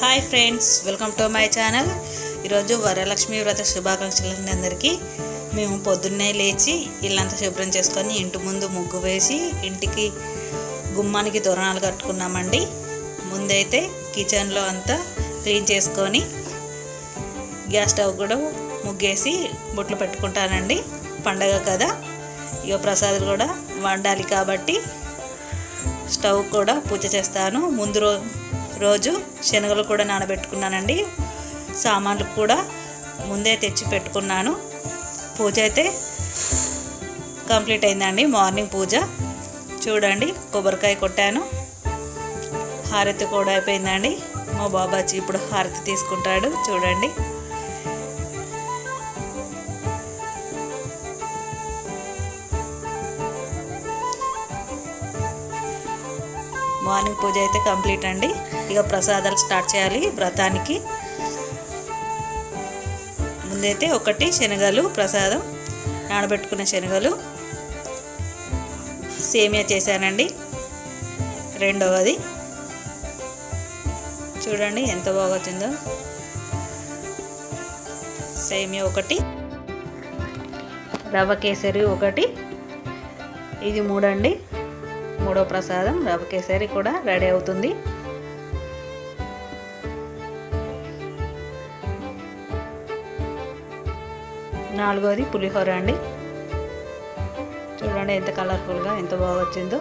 Hi friends welcome to my channel. ఈరోజు వరలక్ష్మి వ్రత శుభాకాంక్షలండి అందరికీ. మేము పొద్దున్నే లేచి ఇల్లంతా శుభ్రం చేసుకొని ఇంటి ముందు ముగ్గు వేసి ఇంటికి గుమ్మానికి తోరణాలు కట్టుకున్నామండి. ముందైతే కిచెన్లో అంతా క్లీన్ చేసుకొని గ్యాస్ స్టవ్ కూడా ముగ్గేసి బొట్లు పెట్టుకుంటానండి. పండగ కదా ఇక ప్రసాద్ కూడా వండాలి కాబట్టి స్టవ్ కూడా పూజ చేస్తాను. ముందు రోజు రోజు శనగలు కూడా నానబెట్టుకున్నానండి. సామాన్లు కూడా ముందే తెచ్చి పెట్టుకున్నాను. పూజ అయితే కంప్లీట్ అయిందండి. మార్నింగ్ పూజ. చూడండి కొబ్బరికాయ కొట్టాను. హారతి కూడా అయిపోయిందండి. మా బాబాజీ ఇప్పుడు హారతి తీసుకుంటాడు. చూడండి. మార్నింగ్ పూజ అయితే కంప్లీట్ అండి. ఇక ప్రసాదాలు స్టార్ట్ చేయాలి. వ్రతానికి ముందైతే ఒకటి శనగలు ప్రసాదం నానబెట్టుకున్న శనగలు. సేమియా చేశానండి. రెండవది. చూడండి ఎంత బాగా వచ్చిందో. సేమియా ఒకటి. రవ్వ కేసరి ఒకటి. ఇది మూడండి. మూడో ప్రసాదం రవ కేసరి కూడా రెడీ అవుతుంది. నాలుగోది పులిహోర అండి. చూడండి ఎంత కలర్ఫుల్గా ఎంత బాగా వచ్చిందో.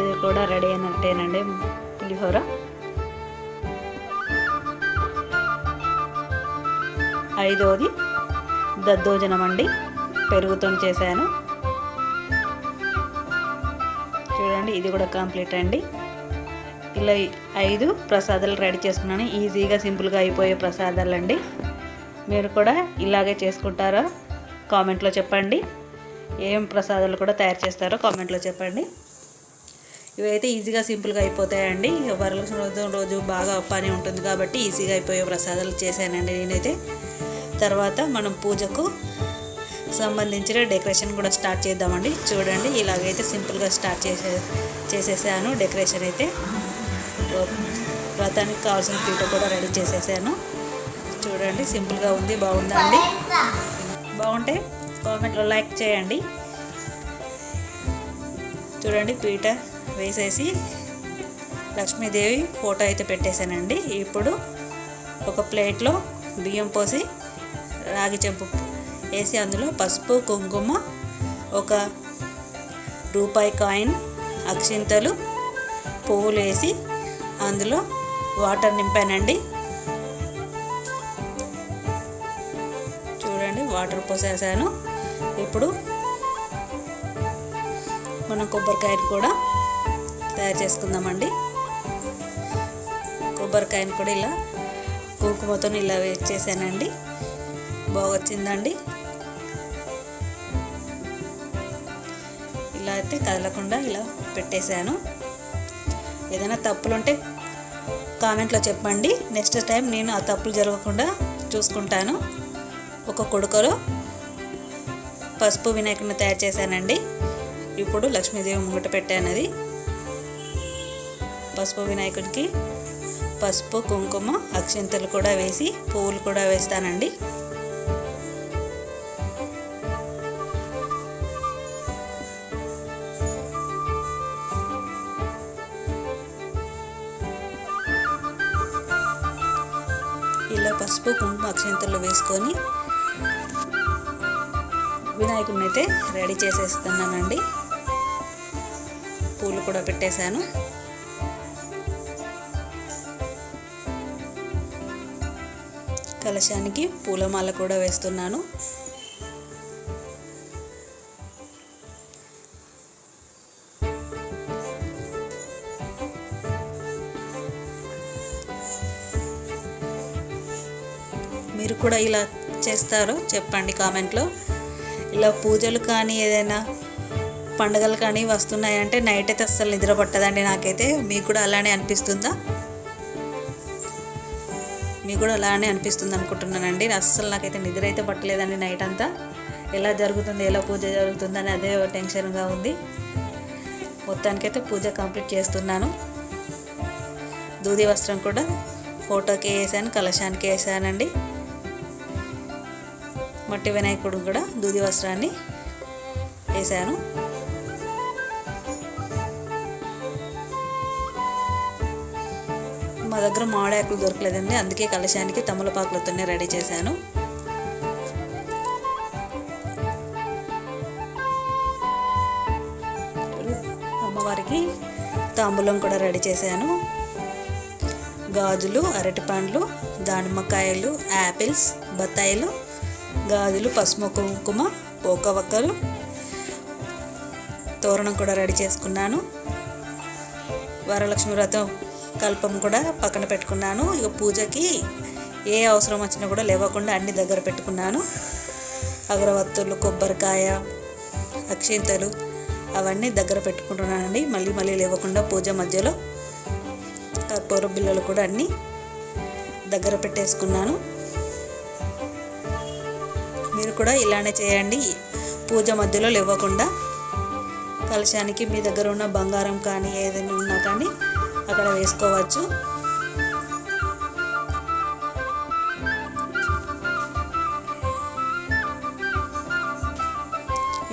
ఇది కూడా రెడీ అయినట్టేనండి పులిహోర. ఐదోది దద్దోజనం అండి. పెరుగుతో చేశాను. ఇది కూడా కంప్లీట్ అండి. ఇలా ఐదు ప్రసాదాలు రెడీ చేసుకున్నాను. ఈజీగా సింపుల్గా అయిపోయే ప్రసాదాలు అండి మీరు కూడా ఇలాగే చేసుకుంటారో కామెంట్లో చెప్పండి. ఏం ప్రసాదాలు కూడా తయారు చేస్తారో కామెంట్లో చెప్పండి. ఇవైతే ఈజీగా సింపుల్గా అయిపోతాయండి. వరలక్ష్మి రోజు రోజు బాగా పని ఉంటుంది కాబట్టి ఈజీగా అయిపోయే ప్రసాదాలు చేశానండి నేనైతే. తర్వాత మనం పూజకు సంబంధించిన డెకరేషన్ కూడా స్టార్ట్ చేద్దామండి. చూడండి ఇలాగైతే సింపుల్గా స్టార్ట్ చేసే చేసేసాను. డెకరేషన్ అయితే వ్రతానికి కావాల్సిన పీట కూడా రెడీ చేసేసాను. చూడండి సింపుల్గా ఉంది బాగుందా అండి బాగుంటే కామెంట్లో లైక్ చేయండి. చూడండి పీట వేసేసి లక్ష్మీదేవి ఫోటో అయితే పెట్టేశానండి. ఇప్పుడు ఒక ప్లేట్లో బియ్యం పోసి రాగి చెంపు వేసి అందులో పసుపు కుంకుమ ఒక రూపాయి కాయిన్ అక్షింతలు పువ్వులు వేసి అందులో వాటర్ నింపానండి. చూడండి వాటర్ పోసేసాను. ఇప్పుడు మనం కొబ్బరికాయను కూడా తయారు చేసుకుందామండి. కొబ్బరికాయను కూడా ఇలా కుంకుమతో ఇలా వేసేసానండి. బాగా వచ్చిందండి అయితే కదలకుండా ఇలా పెట్టేశాను. ఏదైనా తప్పులు ఉంటే కామెంట్లో చెప్పండి. నెక్స్ట్ టైం నేను ఆ తప్పులు జరగకుండా చూసుకుంటాను. ఒక కొడుకలో పసుపు వినాయకుడిని తయారు చేశానండి. ఇప్పుడు లక్ష్మీదేవి ముంగట పెట్టానది. పసుపు వినాయకుడికి పసుపు కుంకుమ అక్షింతలు కూడా వేసి పువ్వులు కూడా వేస్తానండి. ఇలా పసుపు కుంకుమ అక్షంతలు వేసుకొని వినాయకుడిని అయితే రెడీ చేసేస్తున్నానండి. పూలు కూడా పెట్టేశాను. కలశానికి పూలమాల కూడా వేస్తున్నాను. కూడా ఇలా చేస్తారో చెప్పండి కామెంట్లో. ఇలా పూజలు కానీ ఏదైనా పండుగలు కానీ వస్తున్నాయంటే నైట్ అయితే అస్సలు నిద్ర పట్టదండి నాకైతే. మీకు కూడా అలానే అనిపిస్తుందా? మీకు కూడా అలానే అనిపిస్తుంది అనుకుంటున్నానండి. అస్సలు నాకైతే నిద్ర అయితే పట్టలేదండి నైట్ అంతా. ఎలా జరుగుతుంది ఎలా పూజ జరుగుతుందని అదే టెన్షన్గా ఉంది. మొత్తానికైతే పూజ కంప్లీట్ చేస్తున్నాను. దూది వస్త్రం కూడా ఫోటోకి వేసాను కలశానికి వేసానండి. మట్టి వినాయకుడు కూడా దూది వస్త్రాన్ని వేసాను మా దగ్గర మామిడాకులు దొరకలేదండి అందుకే కలశానికి తమలపాకులతోనే రెడీ చేశాను. అమ్మవారికి తాంబూలం కూడా రెడీ చేశాను. గాజులు అరటిపండ్లు దానిమ్మకాయలు యాపిల్స్ బత్తాయిలు గాజులు పసుపు కుంకుమ పోకవక్కలు తోరణం కూడా రెడీ చేసుకున్నాను. వరలక్ష్మి వ్రతం కల్పం కూడా పక్కన పెట్టుకున్నాను. ఇక పూజకి ఏ అవసరం వచ్చినా కూడా లేవకుండా అన్ని దగ్గర పెట్టుకున్నాను. అగరవత్తులు కొబ్బరికాయ అక్షింతలు అవన్నీ దగ్గర పెట్టుకుంటున్నానండి. మళ్ళీ మళ్ళీ లేవకుండా పూజ మధ్యలో కర్పూర బిల్లలు కూడా అన్నీ దగ్గర పెట్టేసుకున్నాను. మీరు కూడా ఇలానే చేయండి. పూజ మధ్యలో లేవకుండా కలశానికి మీ దగ్గర ఉన్న బంగారం కానీ ఏదైనా ఉన్నా కానీ అక్కడ వేసుకోవచ్చు.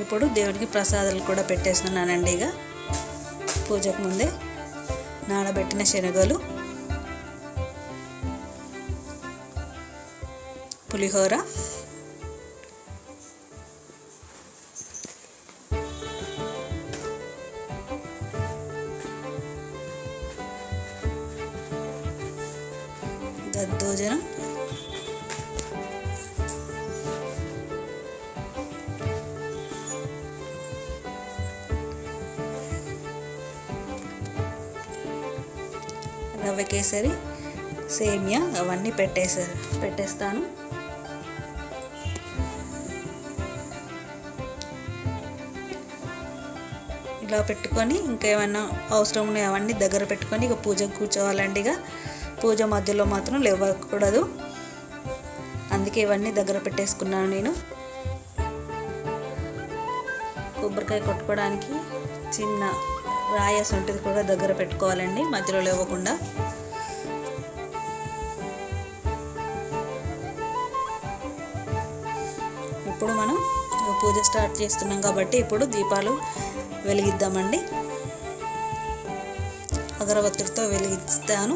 ఇప్పుడు దేవుడికి ప్రసాదాలు కూడా పెట్టేస్తున్నానండి ఇక. పూజకు ముందే నానబెట్టిన శనగలు పులిహోర రవ్వ కేసరి సేమియా అవన్నీ పెట్టేసారు పెట్టేస్తాను. ఇలా పెట్టుకొని ఇంకేమైనా అవసరం ఉన్నాయి అవన్నీ దగ్గర పెట్టుకొని ఇక పూజకు కూర్చోవాలండి ఇక. పూజ మధ్యలో మాత్రం లేవకూడదు. అందుకే ఇవన్నీ దగ్గర పెట్టేసుకున్నాను నేను. కొబ్బరికాయ కొట్టుకోవడానికి చిన్న రాయస్ వంటిది కూడా దగ్గర పెట్టుకోవాలండి మధ్యలో లేవకుండా. ఇప్పుడు మనం పూజ స్టార్ట్ చేస్తున్నాం కాబట్టి ఇప్పుడు దీపాలు వెలిగిద్దామండి. అగరబత్తులతో వెలిగిస్తాను.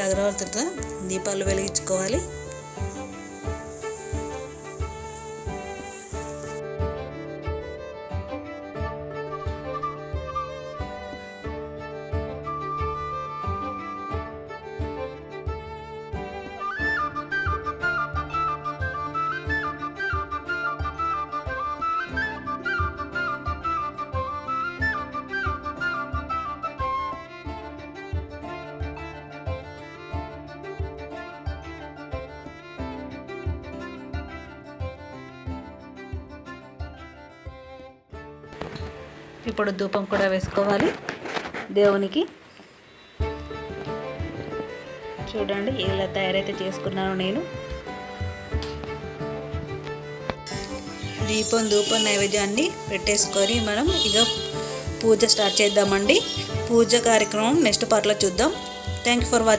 అగరవత్తులతో దీపాలు వెలిగించుకోవాలి. ఇప్పుడు ధూపం కూడా వేసుకోవాలి. దేవునికి చూడండి ఇలా తయారైతే చేసుకున్నాను నేను. దీపం ధూపం నైవేద్యాన్ని పెట్టేసుకొని మనం ఇక పూజ స్టార్ట్ చేద్దామండి. పూజ కార్యక్రమం నెక్స్ట్ పార్ట్లో చూద్దాం. Thank you for watching